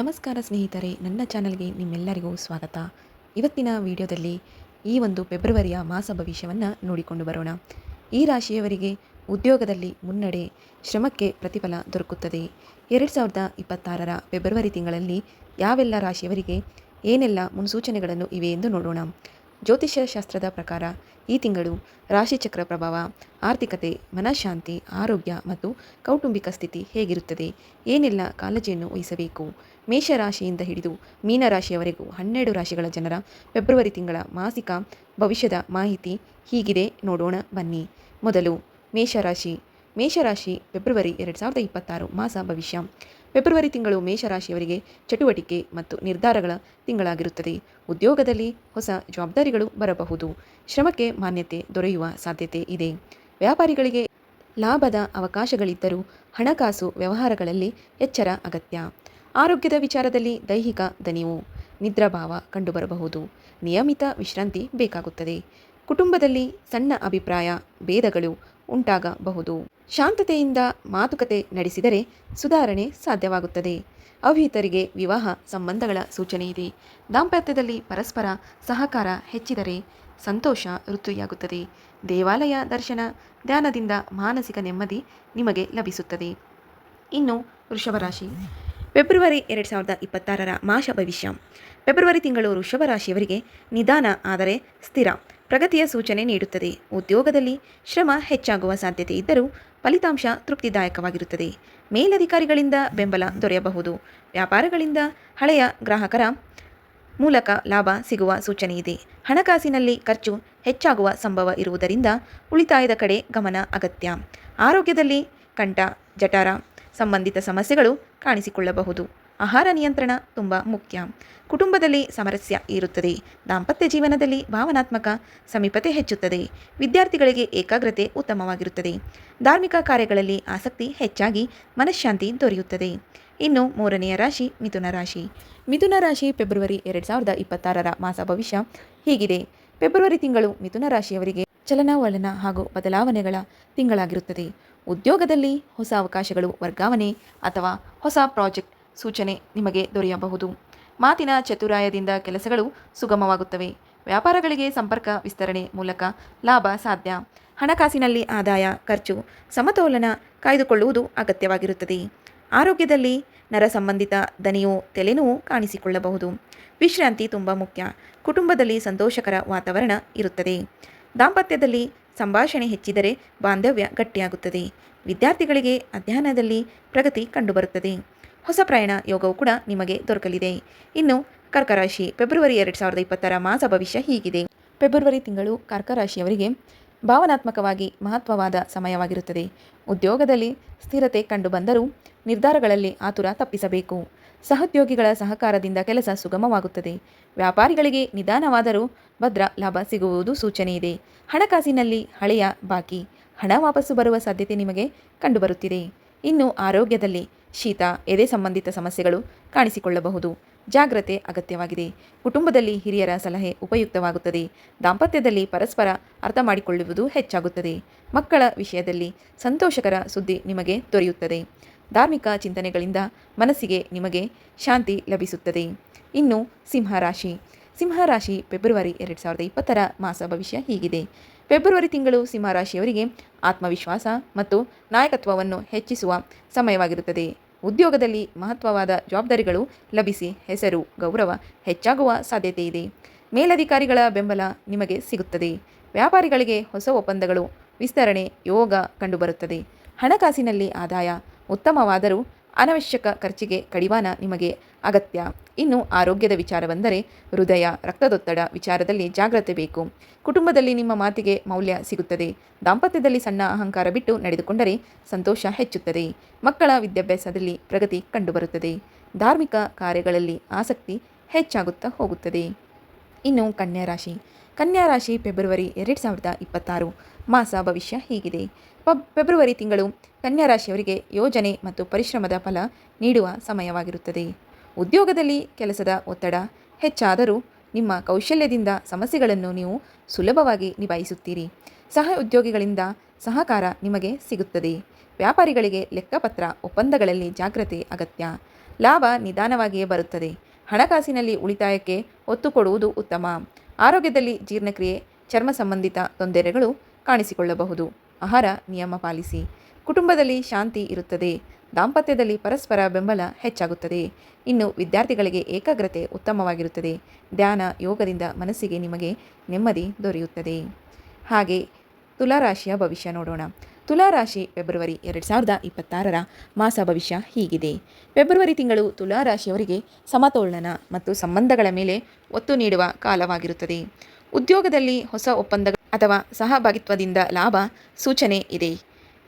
ನಮಸ್ಕಾರ ಸ್ನೇಹಿತರೆ, ನನ್ನ ಚಾನಲ್ಗೆ ನಿಮ್ಮೆಲ್ಲರಿಗೂ ಸ್ವಾಗತ. ಇವತ್ತಿನ ವಿಡಿಯೋದಲ್ಲಿ ಈ ಒಂದು ಫೆಬ್ರವರಿಯ ಮಾಸ ಭವಿಷ್ಯವನ್ನು ನೋಡಿಕೊಂಡು ಬರೋಣ. ಈ ರಾಶಿಯವರಿಗೆ ಉದ್ಯೋಗದಲ್ಲಿ ಮುನ್ನಡೆ ಶ್ರಮಕ್ಕೆ ಪ್ರತಿಫಲ ದೊರಕುತ್ತದೆ. ಎರಡು ಸಾವಿರದ ಇಪ್ಪತ್ತಾರರ ಫೆಬ್ರವರಿ ತಿಂಗಳಲ್ಲಿ ಯಾವೆಲ್ಲ ರಾಶಿಯವರಿಗೆ ಏನೆಲ್ಲ ಮುನ್ಸೂಚನೆಗಳನ್ನು ಇವೆ ಎಂದು ನೋಡೋಣ. ಜ್ಯೋತಿಷ್ಯ ಶಾಸ್ತ್ರದ ಪ್ರಕಾರ ಈ ತಿಂಗಳು ರಾಶಿಚಕ್ರ ಪ್ರಭಾವ, ಆರ್ಥಿಕತೆ, ಮನಃಶಾಂತಿ, ಆರೋಗ್ಯ ಮತ್ತು ಕೌಟುಂಬಿಕ ಸ್ಥಿತಿ ಹೇಗಿರುತ್ತದೆ? ಏನೆಲ್ಲ ಕಾಳಜಿಯನ್ನು ವಹಿಸಬೇಕು? ಮೇಷರಾಶಿಯಿಂದ ಹಿಡಿದು ಮೀನರಾಶಿಯವರೆಗೂ ಹನ್ನೆರಡು ರಾಶಿಗಳ ಜನರ ಫೆಬ್ರವರಿ ತಿಂಗಳ ಮಾಸಿಕ ಭವಿಷ್ಯದ ಮಾಹಿತಿ ಹೀಗಿದೆ ನೋಡೋಣ ಬನ್ನಿ. ಮೊದಲು ಮೇಷರಾಶಿ. ಮೇಷರಾಶಿ ಫೆಬ್ರವರಿ ಎರಡು ಸಾವಿರದ ಇಪ್ಪತ್ತಾರು ಮಾಸ ಭವಿಷ್ಯ. ಫೆಬ್ರವರಿ ತಿಂಗಳು ಮೇಷರಾಶಿಯವರಿಗೆ ಚಟುವಟಿಕೆ ಮತ್ತು ನಿರ್ಧಾರಗಳ ತಿಂಗಳಾಗಿರುತ್ತದೆ. ಉದ್ಯೋಗದಲ್ಲಿ ಹೊಸ ಜವಾಬ್ದಾರಿಗಳು ಬರಬಹುದು. ಶ್ರಮಕ್ಕೆ ಮಾನ್ಯತೆ ದೊರೆಯುವ ಸಾಧ್ಯತೆ ಇದೆ. ವ್ಯಾಪಾರಿಗಳಿಗೆ ಲಾಭದ ಅವಕಾಶಗಳಿದ್ದರೂ ಹಣಕಾಸು ವ್ಯವಹಾರಗಳಲ್ಲಿ ಎಚ್ಚರ ಅಗತ್ಯ. ಆರೋಗ್ಯದ ವಿಚಾರದಲ್ಲಿ ದೈಹಿಕ ದನಿವು ನಿದ್ರಾಭಾವ ಕಂಡುಬರಬಹುದು. ನಿಯಮಿತ ವಿಶ್ರಾಂತಿ ಬೇಕಾಗುತ್ತದೆ. ಕುಟುಂಬದಲ್ಲಿ ಸಣ್ಣ ಅಭಿಪ್ರಾಯ, ಭೇದಗಳು ಉಂಟಾಗಬಹುದು. ಶಾಂತತೆಯಿಂದ ಮಾತುಕತೆ ನಡೆಸಿದರೆ ಸುಧಾರಣೆ ಸಾಧ್ಯವಾಗುತ್ತದೆ. ಅವಿಹಿತರಿಗೆ ವಿವಾಹ ಸಂಬಂಧಗಳ ಸೂಚನೆ ಇದೆ. ದಾಂಪತ್ಯದಲ್ಲಿ ಪರಸ್ಪರ ಸಹಕಾರ ಹೆಚ್ಚಿದರೆ ಸಂತೋಷ ವೃತ್ತಿಯಾಗುತ್ತದೆ ದೇವಾಲಯ ದರ್ಶನ ಧ್ಯಾನದಿಂದ ಮಾನಸಿಕ ನೆಮ್ಮದಿ ನಿಮಗೆ ಲಭಿಸುತ್ತದೆ. ಇನ್ನು ವೃಷಭ ರಾಶಿ. ಫೆಬ್ರವರಿ ಎರಡು ಸಾವಿರದ ಇಪ್ಪತ್ತಾರರ ಮಾಸ ಭವಿಷ್ಯ. ಫೆಬ್ರವರಿ ತಿಂಗಳು ವೃಷಭ ರಾಶಿಯವರಿಗೆ ನಿಧಾನ ಆದರೆ ಸ್ಥಿರ ಪ್ರಗತಿಯ ಸೂಚನೆ ನೀಡುತ್ತದೆ. ಉದ್ಯೋಗದಲ್ಲಿ ಶ್ರಮ ಹೆಚ್ಚಾಗುವ ಸಾಧ್ಯತೆ ಇದ್ದರೂ ಫಲಿತಾಂಶ ತೃಪ್ತಿದಾಯಕವಾಗಿರುತ್ತದೆ. ಮೇಲಧಿಕಾರಿಗಳಿಂದ ಬೆಂಬಲ ದೊರೆಯಬಹುದು. ವ್ಯಾಪಾರಗಳಿಂದ ಹಳೆಯ ಗ್ರಾಹಕರ ಮೂಲಕ ಲಾಭ ಸಿಗುವ ಸೂಚನೆ ಇದೆ. ಹಣಕಾಸಿನಲ್ಲಿ ಖರ್ಚು ಹೆಚ್ಚಾಗುವ ಸಂಭವ ಇರುವುದರಿಂದ ಉಳಿತಾಯದ ಕಡೆ ಗಮನ ಅಗತ್ಯ. ಆರೋಗ್ಯದಲ್ಲಿ ಕಂಠ ಜಠರ ಸಂಬಂಧಿತ ಸಮಸ್ಯೆಗಳು ಕಾಣಿಸಿಕೊಳ್ಳಬಹುದು. ಆಹಾರ ನಿಯಂತ್ರಣ ತುಂಬ ಮುಖ್ಯ. ಕುಟುಂಬದಲ್ಲಿ ಸಮರಸ್ಯ ಇರುತ್ತದೆ. ದಾಂಪತ್ಯ ಜೀವನದಲ್ಲಿ ಭಾವನಾತ್ಮಕ ಸಮೀಪತೆ ಹೆಚ್ಚುತ್ತದೆ. ವಿದ್ಯಾರ್ಥಿಗಳಿಗೆ ಏಕಾಗ್ರತೆ ಉತ್ತಮವಾಗಿರುತ್ತದೆ. ಧಾರ್ಮಿಕ ಕಾರ್ಯಗಳಲ್ಲಿ ಆಸಕ್ತಿ ಹೆಚ್ಚಾಗಿ ಮನಃಶಾಂತಿ ದೊರೆಯುತ್ತದೆ. ಇನ್ನು ಮೂರನೆಯ ರಾಶಿ ಮಿಥುನ ರಾಶಿ. ಮಿಥುನ ರಾಶಿ ಫೆಬ್ರವರಿ ಎರಡು ಸಾವಿರದ ಇಪ್ಪತ್ತಾರರ ಮಾಸ ಭವಿಷ್ಯ ಹೀಗಿದೆ. ಫೆಬ್ರವರಿ ತಿಂಗಳು ಮಿಥುನ ರಾಶಿಯವರಿಗೆ ಚಲನವಲನ ಹಾಗೂ ಬದಲಾವಣೆಗಳ ತಿಂಗಳಾಗಿರುತ್ತದೆ. ಉದ್ಯೋಗದಲ್ಲಿ ಹೊಸ ಅವಕಾಶಗಳು, ವರ್ಗಾವಣೆ ಅಥವಾ ಹೊಸ ಪ್ರಾಜೆಕ್ಟ್ ಸೂಚನೆ ನಿಮಗೆ ದೊರೆಯಬಹುದು. ಮಾತಿನ ಚತುರಾಯದಿಂದ ಕೆಲಸಗಳು ಸುಗಮವಾಗುತ್ತವೆ. ವ್ಯಾಪಾರಗಳಿಗೆ ಸಂಪರ್ಕ ವಿಸ್ತರಣೆ ಮೂಲಕ ಲಾಭ ಸಾಧ್ಯ. ಹಣಕಾಸಿನಲ್ಲಿ ಆದಾಯ, ಖರ್ಚು, ಸಮತೋಲನ ಕಾಯ್ದುಕೊಳ್ಳುವುದು ಅಗತ್ಯವಾಗಿರುತ್ತದೆ. ಆರೋಗ್ಯದಲ್ಲಿ ನರ ಸಂಬಂಧಿತ ದನಿಯು, ತಲೆನೋವು ಕಾಣಿಸಿಕೊಳ್ಳಬಹುದು. ವಿಶ್ರಾಂತಿ ತುಂಬ ಮುಖ್ಯ. ಕುಟುಂಬದಲ್ಲಿ ಸಂತೋಷಕರ ವಾತಾವರಣ ಇರುತ್ತದೆ. ದಾಂಪತ್ಯದಲ್ಲಿ ಸಂಭಾಷಣೆ ಹೆಚ್ಚಿದರೆ ಬಾಂಧವ್ಯ ಗಟ್ಟಿಯಾಗುತ್ತದೆ. ವಿದ್ಯಾರ್ಥಿಗಳಿಗೆ ಅಧ್ಯಯನದಲ್ಲಿ ಪ್ರಗತಿ ಕಂಡುಬರುತ್ತದೆ. ಹೊಸ ಪ್ರಯಾಣ ಯೋಗವು ಕೂಡ ನಿಮಗೆ ದೊರಕಲಿದೆ. ಇನ್ನು ಕರ್ಕರಾಶಿ ಫೆಬ್ರವರಿ ಎರಡು ಸಾವಿರದ ಇಪ್ಪತ್ತರ ಮಾಸ ಭವಿಷ್ಯ ಹೀಗಿದೆ. ಫೆಬ್ರವರಿ ತಿಂಗಳು ಕರ್ಕರಾಶಿಯವರಿಗೆ ಭಾವನಾತ್ಮಕವಾಗಿ ಮಹತ್ವವಾದ ಸಮಯವಾಗಿರುತ್ತದೆ. ಉದ್ಯೋಗದಲ್ಲಿ ಸ್ಥಿರತೆ ಕಂಡುಬಂದರೂ ನಿರ್ಧಾರಗಳಲ್ಲಿ ಆತುರ ತಪ್ಪಿಸಬೇಕು. ಸಹೋದ್ಯೋಗಿಗಳ ಸಹಕಾರದಿಂದ ಕೆಲಸ ಸುಗಮವಾಗುತ್ತದೆ. ವ್ಯಾಪಾರಿಗಳಿಗೆ ನಿಧಾನವಾದರೂ ಭದ್ರ ಲಾಭ ಸಿಗುವುದು ಸೂಚನೆ ಇದೆ. ಹಣಕಾಸಿನಲ್ಲಿ ಹಳೆಯ ಬಾಕಿ. ಹಣ ವಾಪಸ್ಸು ಬರುವ ಸಾಧ್ಯತೆ ನಿಮಗೆ ಕಂಡುಬರುತ್ತಿದೆ. ಇನ್ನು ಆರೋಗ್ಯದಲ್ಲಿ ಶೀತ, ಎದೆ ಸಂಬಂಧಿತ ಸಮಸ್ಯೆಗಳು ಕಾಣಿಸಿಕೊಳ್ಳಬಹುದು. ಜಾಗ್ರತೆ ಅಗತ್ಯವಾಗಿದೆ. ಕುಟುಂಬದಲ್ಲಿ ಹಿರಿಯರ ಸಲಹೆ ಉಪಯುಕ್ತವಾಗುತ್ತದೆ. ದಾಂಪತ್ಯದಲ್ಲಿ ಪರಸ್ಪರ ಅರ್ಥ ಮಾಡಿಕೊಳ್ಳುವುದು ಹೆಚ್ಚಾಗುತ್ತದೆ. ಮಕ್ಕಳ ವಿಷಯದಲ್ಲಿ ಸಂತೋಷಕರ ಸುದ್ದಿ ನಿಮಗೆ ದೊರೆಯುತ್ತದೆ. ಧಾರ್ಮಿಕ ಚಿಂತನೆಗಳಿಂದ ಮನಸ್ಸಿಗೆ ನಿಮಗೆ ಶಾಂತಿ ಲಭಿಸುತ್ತದೆ. ಇನ್ನು ಸಿಂಹರಾಶಿ. ಸಿಂಹರಾಶಿ ಫೆಬ್ರವರಿ ಎರಡು ಸಾವಿರದ ಇಪ್ಪತ್ತರ ಮಾಸ ಭವಿಷ್ಯ ಹೀಗಿದೆ. ಫೆಬ್ರವರಿ ತಿಂಗಳು ಸಿಂಹರಾಶಿಯವರಿಗೆ ಆತ್ಮವಿಶ್ವಾಸ ಮತ್ತು ನಾಯಕತ್ವವನ್ನು ಹೆಚ್ಚಿಸುವ ಸಮಯವಾಗಿರುತ್ತದೆ. ಉದ್ಯೋಗದಲ್ಲಿ ಮಹತ್ವವಾದ ಜವಾಬ್ದಾರಿಗಳು ಲಭಿಸಿ ಹೆಸರು, ಗೌರವ ಹೆಚ್ಚಾಗುವ ಸಾಧ್ಯತೆ ಇದೆ. ಮೇಲಧಿಕಾರಿಗಳ ಬೆಂಬಲ ನಿಮಗೆ ಸಿಗುತ್ತದೆ. ವ್ಯಾಪಾರಿಗಳಿಗೆ ಹೊಸ ಒಪ್ಪಂದಗಳು, ವಿಸ್ತರಣೆ, ಯೋಗ ಕಂಡುಬರುತ್ತದೆ. ಹಣಕಾಸಿನಲ್ಲಿ ಆದಾಯ ಉತ್ತಮವಾದರೂ ಅನವಶ್ಯಕ ಖರ್ಚಿಗೆ ಕಡಿವಾಣ ನಿಮಗೆ ಅಗತ್ಯ. ಇನ್ನು ಆರೋಗ್ಯದ ವಿಚಾರ ಬಂದರೆ ಹೃದಯ, ರಕ್ತದೊತ್ತಡ ವಿಚಾರದಲ್ಲಿ ಜಾಗ್ರತೆ ಬೇಕು. ಕುಟುಂಬದಲ್ಲಿ ನಿಮ್ಮ ಮಾತಿಗೆ ಮೌಲ್ಯ ಸಿಗುತ್ತದೆ. ದಾಂಪತ್ಯದಲ್ಲಿ ಸಣ್ಣ ಅಹಂಕಾರ ಬಿಟ್ಟು ನಡೆದುಕೊಂಡರೆ ಸಂತೋಷ ಹೆಚ್ಚುತ್ತದೆ. ಮಕ್ಕಳ ವಿದ್ಯಾಭ್ಯಾಸದಲ್ಲಿ ಪ್ರಗತಿ ಕಂಡುಬರುತ್ತದೆ. ಧಾರ್ಮಿಕ ಕಾರ್ಯಗಳಲ್ಲಿ ಆಸಕ್ತಿ ಹೆಚ್ಚಾಗುತ್ತಾ ಹೋಗುತ್ತದೆ. ಇನ್ನು ಕನ್ಯಾ ರಾಶಿ. ಕನ್ಯಾ ರಾಶಿ ಫೆಬ್ರವರಿ ಎರಡು ಸಾವಿರದ ಇಪ್ಪತ್ತಾರು. ಮಾಸ ಭವಿಷ್ಯ ಹೀಗಿದೆ. ಪಬ್ ಫೆಬ್ರವರಿ ತಿಂಗಳು ಕನ್ಯಾ ರಾಶಿಯವರಿಗೆ ಯೋಜನೆ ಮತ್ತು ಪರಿಶ್ರಮದ ಫಲ ನೀಡುವ ಸಮಯವಾಗಿರುತ್ತದೆ. ಉದ್ಯೋಗದಲ್ಲಿ ಕೆಲಸದ ಒತ್ತಡ ಹೆಚ್ಚಾದರೂ ನಿಮ್ಮ ಕೌಶಲ್ಯದಿಂದ ಸಮಸ್ಯೆಗಳನ್ನು ನೀವು ಸುಲಭವಾಗಿ ನಿಭಾಯಿಸುತ್ತೀರಿ. ಸಹ ಉದ್ಯೋಗಿಗಳಿಂದ ಸಹಕಾರ ನಿಮಗೆ ಸಿಗುತ್ತದೆ. ವ್ಯಾಪಾರಿಗಳಿಗೆ ಲೆಕ್ಕಪತ್ರ ಒಪ್ಪಂದಗಳಲ್ಲಿ ಜಾಗ್ರತೆ ಅಗತ್ಯ. ಲಾಭ ನಿಧಾನವಾಗಿಯೇ ಬರುತ್ತದೆ. ಹಣಕಾಸಿನಲ್ಲಿ ಉಳಿತಾಯಕ್ಕೆ ಒತ್ತು ಕೊಡುವುದು ಉತ್ತಮ. ಆರೋಗ್ಯದಲ್ಲಿ ಜೀರ್ಣಕ್ರಿಯೆ, ಚರ್ಮ ಸಂಬಂಧಿತ ತೊಂದರೆಗಳು ಕಾಣಿಸಿಕೊಳ್ಳಬಹುದು. ಆಹಾರ, ನಿಯಮ ಪಾಲಿಸಿ. ಕುಟುಂಬದಲ್ಲಿ ಶಾಂತಿ ಇರುತ್ತದೆ. ದಾಂಪತ್ಯದಲ್ಲಿ ಪರಸ್ಪರ ಬೆಂಬಲ ಹೆಚ್ಚಾಗುತ್ತದೆ. ಇನ್ನು ವಿದ್ಯಾರ್ಥಿಗಳಿಗೆ ಏಕಾಗ್ರತೆ ಉತ್ತಮವಾಗಿರುತ್ತದೆ. ಧ್ಯಾನ, ಯೋಗದಿಂದ ಮನಸ್ಸಿಗೆ ನಿಮಗೆ ನೆಮ್ಮದಿ ದೊರೆಯುತ್ತದೆ. ಹಾಗೆ ತುಲಾರಾಶಿಯ ಭವಿಷ್ಯ ನೋಡೋಣ. ತುಲಾರಾಶಿ ಫೆಬ್ರವರಿ ಎರಡು ಸಾವಿರದ ಇಪ್ಪತ್ತಾರರ ಮಾಸ ಭವಿಷ್ಯ ಹೀಗಿದೆ. ಫೆಬ್ರವರಿ ತಿಂಗಳು ತುಲಾರಾಶಿಯವರಿಗೆ ಸಮತೋಲನ ಮತ್ತು ಸಂಬಂಧಗಳ ಮೇಲೆ ಒತ್ತು ನೀಡುವ ಕಾಲವಾಗಿರುತ್ತದೆ. ಉದ್ಯೋಗದಲ್ಲಿ ಹೊಸ ಒಪ್ಪಂದ ಅಥವಾ ಸಹಭಾಗಿತ್ವದಿಂದ ಲಾಭ ಸೂಚನೆ ಇದೆ.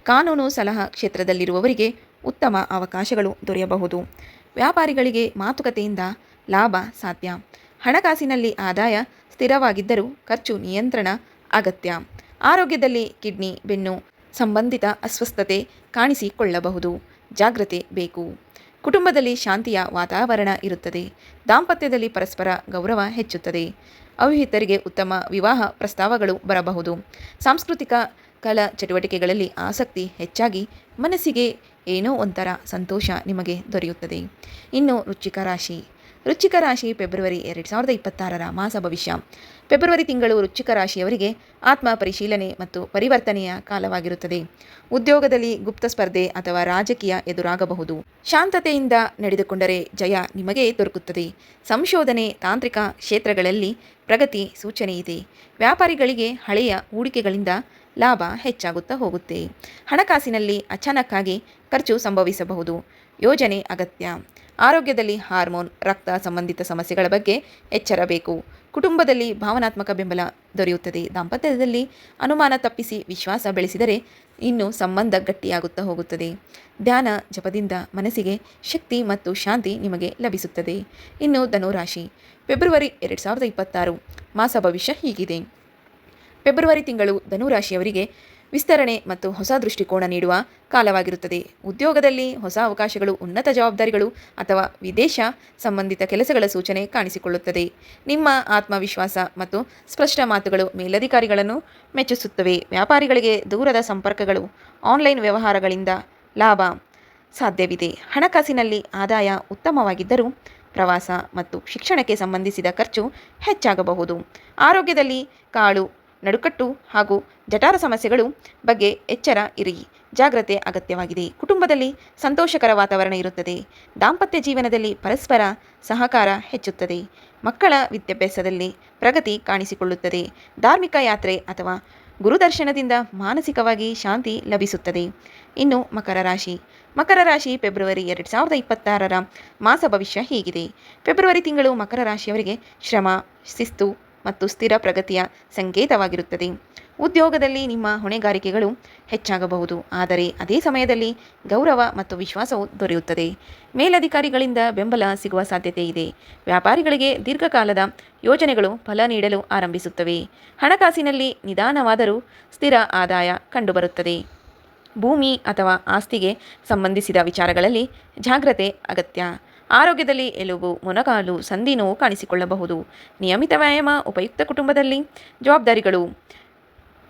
ಕಾನೂನು ಸಲಹಾ ಕ್ಷೇತ್ರದಲ್ಲಿರುವವರಿಗೆ ಉತ್ತಮ ಅವಕಾಶಗಳು ದೊರೆಯಬಹುದು. ವ್ಯಾಪಾರಿಗಳಿಗೆ ಮಾತುಕತೆಯಿಂದ ಲಾಭ ಸಾಧ್ಯ. ಹಣಕಾಸಿನಲ್ಲಿ ಆದಾಯ ಸ್ಥಿರವಾಗಿದ್ದರೂ ಖರ್ಚು ನಿಯಂತ್ರಣ ಅಗತ್ಯ. ಆರೋಗ್ಯದಲ್ಲಿ ಕಿಡ್ನಿ, ಬೆನ್ನು ಸಂಬಂಧಿತ ಅಸ್ವಸ್ಥತೆ ಕಾಣಿಸಿಕೊಳ್ಳಬಹುದು. ಜಾಗ್ರತೆ ಬೇಕು. ಕುಟುಂಬದಲ್ಲಿ ಶಾಂತಿಯ ವಾತಾವರಣ ಇರುತ್ತದೆ. ದಾಂಪತ್ಯದಲ್ಲಿ ಪರಸ್ಪರ ಗೌರವ ಹೆಚ್ಚುತ್ತದೆ. ಅವಿಹಿತರಿಗೆ ಉತ್ತಮ ವಿವಾಹ ಪ್ರಸ್ತಾವಗಳು ಬರಬಹುದು. ಸಾಂಸ್ಕೃತಿಕ ಕಲಾ ಚಟುವಟಿಕೆಗಳಲ್ಲಿ ಆಸಕ್ತಿ ಹೆಚ್ಚಾಗಿ ಮನಸ್ಸಿಗೆ ಏನೋ ಒಂಥರ ಸಂತೋಷ ನಿಮಗೆ ದೊರೆಯುತ್ತದೆ. ಇನ್ನು ರುಚಿಕ ರಾಶಿ. ವೃಶ್ಚಿಕ ರಾಶಿ ಫೆಬ್ರವರಿ ಎರಡು ಸಾವಿರದ ಇಪ್ಪತ್ತಾರರ ಮಾಸ ಭವಿಷ್ಯ. ಫೆಬ್ರವರಿ ತಿಂಗಳು ವೃಶ್ಚಿಕ ರಾಶಿಯವರಿಗೆ ಆತ್ಮ ಪರಿಶೀಲನೆ ಮತ್ತು ಪರಿವರ್ತನೆಯ ಕಾಲವಾಗಿರುತ್ತದೆ. ಉದ್ಯೋಗದಲ್ಲಿ ಗುಪ್ತ ಸ್ಪರ್ಧೆ ಅಥವಾ ರಾಜಕೀಯ ಎದುರಾಗಬಹುದು. ಶಾಂತತೆಯಿಂದ ನಡೆದುಕೊಂಡರೆ ಜಯ ನಿಮಗೆ ದೊರಕುತ್ತದೆ. ಸಂಶೋಧನೆ ತಾಂತ್ರಿಕ ಕ್ಷೇತ್ರಗಳಲ್ಲಿ ಪ್ರಗತಿ ಸೂಚನೆ ಇದೆ. ವ್ಯಾಪಾರಿಗಳಿಗೆ ಹಳೆಯ ಹೂಡಿಕೆಗಳಿಂದ ಲಾಭ ಹೆಚ್ಚಾಗುತ್ತಾ ಹೋಗುತ್ತೆ. ಹಣಕಾಸಿನಲ್ಲಿ ಅಚಾನಕ್ಕಾಗಿ ಖರ್ಚು ಸಂಭವಿಸಬಹುದು. ಯೋಜನೆ ಅಗತ್ಯ. ಆರೋಗ್ಯದಲ್ಲಿ ಹಾರ್ಮೋನ್, ರಕ್ತ ಸಂಬಂಧಿತ ಸಮಸ್ಯೆಗಳ ಬಗ್ಗೆ ಎಚ್ಚರಬೇಕು ಕುಟುಂಬದಲ್ಲಿ ಭಾವನಾತ್ಮಕ ಬೆಂಬಲ ದೊರೆಯುತ್ತದೆ. ದಾಂಪತ್ಯದಲ್ಲಿ ಅನುಮಾನ ತಪ್ಪಿಸಿ ವಿಶ್ವಾಸ ಬೆಳೆಸಿದರೆ ಇನ್ನು ಸಂಬಂಧ ಗಟ್ಟಿಯಾಗುತ್ತಾ ಹೋಗುತ್ತದೆ. ಧ್ಯಾನ ಜಪದಿಂದ ಮನಸ್ಸಿಗೆ ಶಕ್ತಿ ಮತ್ತು ಶಾಂತಿ ನಿಮಗೆ ಲಭಿಸುತ್ತದೆ. ಇನ್ನು ಧನುರಾಶಿ, ಫೆಬ್ರವರಿ ಎರಡು ಸಾವಿರದ ಇಪ್ಪತ್ತಾರು, ಮಾಸ ಭವಿಷ್ಯ ಹೀಗಿದೆ. ಫೆಬ್ರವರಿ ತಿಂಗಳು ಧನುರಾಶಿಯವರಿಗೆ ವಿಸ್ತರಣೆ ಮತ್ತು ಹೊಸ ದೃಷ್ಟಿಕೋನ ನೀಡುವ ಕಾಲವಾಗಿರುತ್ತದೆ. ಉದ್ಯೋಗದಲ್ಲಿ ಹೊಸ ಅವಕಾಶಗಳು, ಉನ್ನತ ಜವಾಬ್ದಾರಿಗಳು ಅಥವಾ ವಿದೇಶ ಸಂಬಂಧಿತ ಕೆಲಸಗಳ ಸೂಚನೆ ಕಾಣಿಸಿಕೊಳ್ಳುತ್ತದೆ. ನಿಮ್ಮ ಆತ್ಮವಿಶ್ವಾಸ ಮತ್ತು ಸ್ಪಷ್ಟ ಮಾತುಗಳು ಮೇಲಧಿಕಾರಿಗಳನ್ನು ಮೆಚ್ಚಿಸುತ್ತವೆ. ವ್ಯಾಪಾರಿಗಳಿಗೆ ದೂರದ ಸಂಪರ್ಕಗಳು, ಆನ್ಲೈನ್ ವ್ಯವಹಾರಗಳಿಂದ ಲಾಭ ಸಾಧ್ಯವಿದೆ. ಹಣಕಾಸಿನಲ್ಲಿ ಆದಾಯ ಉತ್ತಮವಾಗಿದ್ದರೂ ಪ್ರವಾಸ ಮತ್ತು ಶಿಕ್ಷಣಕ್ಕೆ ಸಂಬಂಧಿಸಿದ ಖರ್ಚು ಹೆಚ್ಚಾಗಬಹುದು. ಆರೋಗ್ಯದಲ್ಲಿ ಕಾಳು ನಡುಕಟ್ಟು ಹಾಗೂ ಜಠಾರ ಸಮಸ್ಯೆಗಳು ಬಗ್ಗೆ ಎಚ್ಚರ ಇರಿ. ಜಾಗ್ರತೆ ಅಗತ್ಯವಾಗಿದೆ. ಕುಟುಂಬದಲ್ಲಿ ಸಂತೋಷಕರ ವಾತಾವರಣ ಇರುತ್ತದೆ. ದಾಂಪತ್ಯ ಜೀವನದಲ್ಲಿ ಪರಸ್ಪರ ಸಹಕಾರ ಹೆಚ್ಚುತ್ತದೆ. ಮಕ್ಕಳ ವಿದ್ಯಾಭ್ಯಾಸದಲ್ಲಿ ಪ್ರಗತಿ ಕಾಣಿಸಿಕೊಳ್ಳುತ್ತದೆ. ಧಾರ್ಮಿಕ ಯಾತ್ರೆ ಅಥವಾ ಗುರುದರ್ಶನದಿಂದ ಮಾನಸಿಕವಾಗಿ ಶಾಂತಿ ಲಭಿಸುತ್ತದೆ. ಇನ್ನು ಮಕರ ರಾಶಿ. ಮಕರ ರಾಶಿ ಫೆಬ್ರವರಿ ಎರಡು ಸಾವಿರದ ಇಪ್ಪತ್ತಾರರ ಮಾಸ ಭವಿಷ್ಯ ಹೀಗಿದೆ. ಫೆಬ್ರವರಿ ತಿಂಗಳು ಮಕರ ರಾಶಿಯವರಿಗೆ ಶ್ರಮ, ಶಿಸ್ತು ಮತ್ತು ಸ್ಥಿರ ಪ್ರಗತಿಯ ಸಂಕೇತವಾಗಿರುತ್ತದೆ. ಉದ್ಯೋಗದಲ್ಲಿ ನಿಮ್ಮ ಹೊಣೆಗಾರಿಕೆಗಳು ಹೆಚ್ಚಾಗಬಹುದು. ಆದರೆ ಅದೇ ಸಮಯದಲ್ಲಿ ಗೌರವ ಮತ್ತು ವಿಶ್ವಾಸವು ದೊರೆಯುತ್ತದೆ. ಮೇಲಧಿಕಾರಿಗಳಿಂದ ಬೆಂಬಲ ಸಿಗುವ ಸಾಧ್ಯತೆ ಇದೆ. ವ್ಯಾಪಾರಿಗಳಿಗೆ ದೀರ್ಘಕಾಲದ ಯೋಜನೆಗಳು ಫಲ ನೀಡಲು ಆರಂಭಿಸುತ್ತವೆ. ಹಣಕಾಸಿನಲ್ಲಿ ನಿಧಾನವಾದರೂ ಸ್ಥಿರ ಆದಾಯ ಕಂಡುಬರುತ್ತದೆ. ಭೂಮಿ ಅಥವಾ ಆಸ್ತಿಗೆ ಸಂಬಂಧಿಸಿದ ವಿಚಾರಗಳಲ್ಲಿ ಜಾಗ್ರತೆ ಅಗತ್ಯ. ಆರೋಗ್ಯದಲ್ಲಿ ಎಲುಬು ಮೊನಕಾಲು ಸಂಧಿ ನೋವು ಕಾಣಿಸಿಕೊಳ್ಳಬಹುದು. ನಿಯಮಿತ ವ್ಯಾಯಾಮ, ಉಪಯುಕ್ತ ಕುಟುಂಬದಲ್ಲಿ ಜವಾಬ್ದಾರಿಗಳು.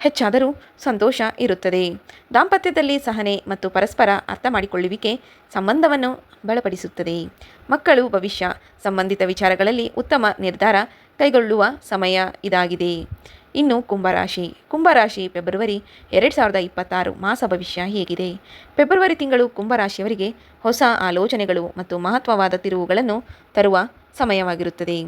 ಹೆಚ್ಚಾದರೂ ಸಂತೋಷ ಇರುತ್ತದೆ. ದಾಂಪತ್ಯದಲ್ಲಿ ಸಹನೆ ಮತ್ತು ಪರಸ್ಪರ ಅರ್ಥ ಮಾಡಿಕೊಳ್ಳುವಿಕೆ ಸಂಬಂಧವನ್ನು ಬಲಪಡಿಸುತ್ತದೆ. ಮಕ್ಕಳು ಭವಿಷ್ಯ ಸಂಬಂಧಿತ ವಿಚಾರಗಳಲ್ಲಿ ಉತ್ತಮ ನಿರ್ಧಾರ ಕೈಗೊಳ್ಳುವ ಸಮಯ ಇದಾಗಿದೆ. ಇನ್ನು ಕುಂಭರಾಶಿ. ಕುಂಭರಾಶಿ ಫೆಬ್ರವರಿ ಎರಡು ಸಾವಿರದ ಇಪ್ಪತ್ತಾರು ಮಾಸ ಭವಿಷ್ಯ ಹೇಗಿದೆ. ಫೆಬ್ರವರಿ ತಿಂಗಳು ಕುಂಭರಾಶಿಯವರಿಗೆ ಹೊಸ ಆಲೋಚನೆಗಳು ಮತ್ತು ಮಹತ್ವವಾದ ತಿರುವುಗಳನ್ನು ತರುವ ಸಮಯವಾಗಿರುತ್ತದೆ.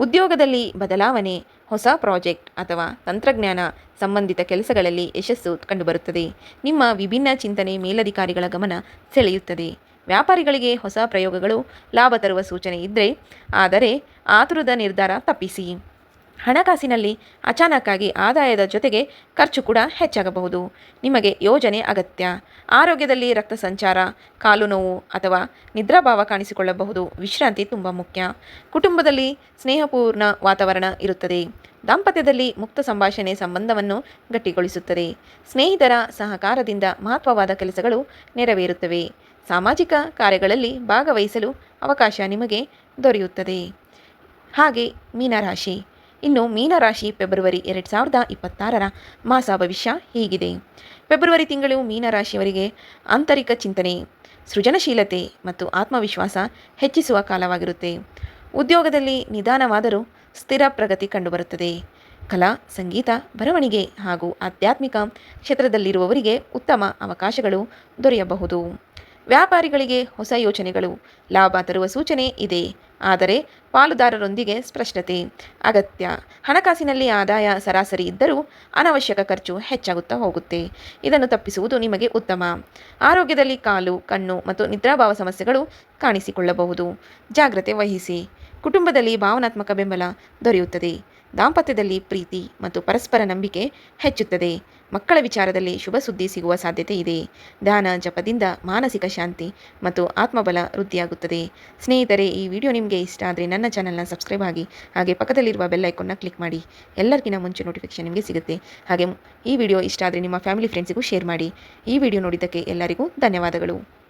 ಉದ್ಯೋಗದಲ್ಲಿ ಬದಲಾವಣೆ, ಹೊಸ ಪ್ರಾಜೆಕ್ಟ್ ಅಥವಾ ತಂತ್ರಜ್ಞಾನ ಸಂಬಂಧಿತ ಕೆಲಸಗಳಲ್ಲಿ ಯಶಸ್ಸು ಕಂಡುಬರುತ್ತದೆ. ನಿಮ್ಮ ವಿಭಿನ್ನ ಚಿಂತನೆ ಮೇಲಧಿಕಾರಿಗಳ ಗಮನ ಸೆಳೆಯುತ್ತದೆ. ವ್ಯಾಪಾರಿಗಳಿಗೆ ಹೊಸ ಪ್ರಯೋಗಗಳು ಲಾಭ ತರುವ ಸೂಚನೆ ಇದ್ದರೆ ಆದರೆ ಆತುರದ ನಿರ್ಧಾರ ತಪ್ಪಿಸಿ. ಹಣಕಾಸಿನಲ್ಲಿ ಅಚಾನಕ್ಕಾಗಿ ಆದಾಯದ ಜೊತೆಗೆ ಖರ್ಚು ಕೂಡ ಹೆಚ್ಚಾಗಬಹುದು. ನಿಮಗೆ ಯೋಜನೆ ಅಗತ್ಯ. ಆರೋಗ್ಯದಲ್ಲಿ ರಕ್ತ ಸಂಚಾರ, ಕಾಲು ನೋವು ಅಥವಾ ನಿದ್ರಾಭಾವ ಕಾಣಿಸಿಕೊಳ್ಳಬಹುದು. ವಿಶ್ರಾಂತಿ ತುಂಬ ಮುಖ್ಯ. ಕುಟುಂಬದಲ್ಲಿ ಸ್ನೇಹಪೂರ್ಣ ವಾತಾವರಣ ಇರುತ್ತದೆ. ದಾಂಪತ್ಯದಲ್ಲಿ ಮುಕ್ತ ಸಂಭಾಷಣೆ ಸಂಬಂಧವನ್ನು ಗಟ್ಟಿಗೊಳಿಸುತ್ತದೆ. ಸ್ನೇಹಿತರ ಸಹಕಾರದಿಂದ ಮಹತ್ವವಾದ ಕೆಲಸಗಳು ನೆರವೇರುತ್ತವೆ. ಸಾಮಾಜಿಕ ಕಾರ್ಯಗಳಲ್ಲಿ ಭಾಗವಹಿಸಲು ಅವಕಾಶ ನಿಮಗೆ ದೊರೆಯುತ್ತದೆ. ಹಾಗೆ ಮೀನರಾಶಿ. ಇನ್ನು ಮೀನರಾಶಿ ಫೆಬ್ರವರಿ ಎರಡು ಸಾವಿರದ ಇಪ್ಪತ್ತಾರರ ಮಾಸ ಭವಿಷ್ಯ ಹೀಗಿದೆ. ಫೆಬ್ರವರಿ ತಿಂಗಳು ಮೀನರಾಶಿಯವರಿಗೆ ಆಂತರಿಕ ಚಿಂತನೆ, ಸೃಜನಶೀಲತೆ ಮತ್ತು ಆತ್ಮವಿಶ್ವಾಸ ಹೆಚ್ಚಿಸುವ ಕಾಲವಾಗಿರುತ್ತೆ. ಉದ್ಯೋಗದಲ್ಲಿ ನಿಧಾನವಾದರೂ ಸ್ಥಿರ ಪ್ರಗತಿ ಕಂಡುಬರುತ್ತದೆ. ಕಲಾ, ಸಂಗೀತ, ಬರವಣಿಗೆ ಹಾಗೂ ಆಧ್ಯಾತ್ಮಿಕ ಕ್ಷೇತ್ರದಲ್ಲಿರುವವರಿಗೆ ಉತ್ತಮ ಅವಕಾಶಗಳು ದೊರೆಯಬಹುದು. ವ್ಯಾಪಾರಿಗಳಿಗೆ ಹೊಸ ಯೋಜನೆಗಳು ಲಾಭ ತರುವ ಸೂಚನೆ ಇದೆ. ಆದರೆ ಪಾಲುದಾರರೊಂದಿಗೆ ಸ್ಪಷ್ಟತೆ. ಅಗತ್ಯ. ಹಣಕಾಸಿನಲ್ಲಿ ಆದಾಯ ಸರಾಸರಿ ಇದ್ದರೂ ಅನವಶ್ಯಕ ಖರ್ಚು ಹೆಚ್ಚಾಗುತ್ತಾ ಹೋಗುತ್ತೆ. ಇದನ್ನು ತಪ್ಪಿಸುವುದು ನಿಮಗೆ ಉತ್ತಮ. ಆರೋಗ್ಯದಲ್ಲಿ ಕಾಲು, ಕಣ್ಣು ಮತ್ತು ನಿದ್ರಾಭಾವ ಸಮಸ್ಯೆಗಳು ಕಾಣಿಸಿಕೊಳ್ಳಬಹುದು. ಜಾಗ್ರತೆ ವಹಿಸಿ. ಕುಟುಂಬದಲ್ಲಿ ಭಾವನಾತ್ಮಕ ಬೆಂಬಲ ದೊರೆಯುತ್ತದೆ. ದಾಂಪತ್ಯದಲ್ಲಿ ಪ್ರೀತಿ ಮತ್ತು ಪರಸ್ಪರ ನಂಬಿಕೆ ಹೆಚ್ಚುತ್ತದೆ. ಮಕ್ಕಳ ವಿಚಾರದಲ್ಲಿ ಶುಭ ಸುದ್ದಿ ಸಿಗುವ ಸಾಧ್ಯತೆ ಇದೆ. ಧ್ಯಾನ ಜಪದಿಂದ ಮಾನಸಿಕ ಶಾಂತಿ ಮತ್ತು ಆತ್ಮಬಲ ವೃದ್ಧಿಯಾಗುತ್ತದೆ. ಸ್ನೇಹಿತರೆ, ಈ ವಿಡಿಯೋ ನಿಮಗೆ ಇಷ್ಟ ಆದರೆ ನನ್ನ ಚಾನಲ್ನ ಸಬ್ಸ್ಕ್ರೈಬ್ ಆಗಿ, ಹಾಗೆ ಪಕ್ಕದಲ್ಲಿರುವ ಬೆಲ್ ಐಕಾನ್ನ ಕ್ಲಿಕ್ ಮಾಡಿ. ಎಲ್ಲರಿಗಿಂತ ಮುಂಚೆ ನೋಟಿಫಿಕೇಶನ್ ನಿಮಗೆ ಸಿಗುತ್ತೆ. ಹಾಗೆ ಈ ವಿಡಿಯೋ ಇಷ್ಟ ಆದರೆ ನಿಮ್ಮ ಫ್ಯಾಮಿಲಿ ಫ್ರೆಂಡ್ಸಿಗೂ ಶೇರ್ ಮಾಡಿ. ಈ ವಿಡಿಯೋ ನೋಡಿದ್ದಕ್ಕೆ ಎಲ್ಲರಿಗೂ ಧನ್ಯವಾದಗಳು.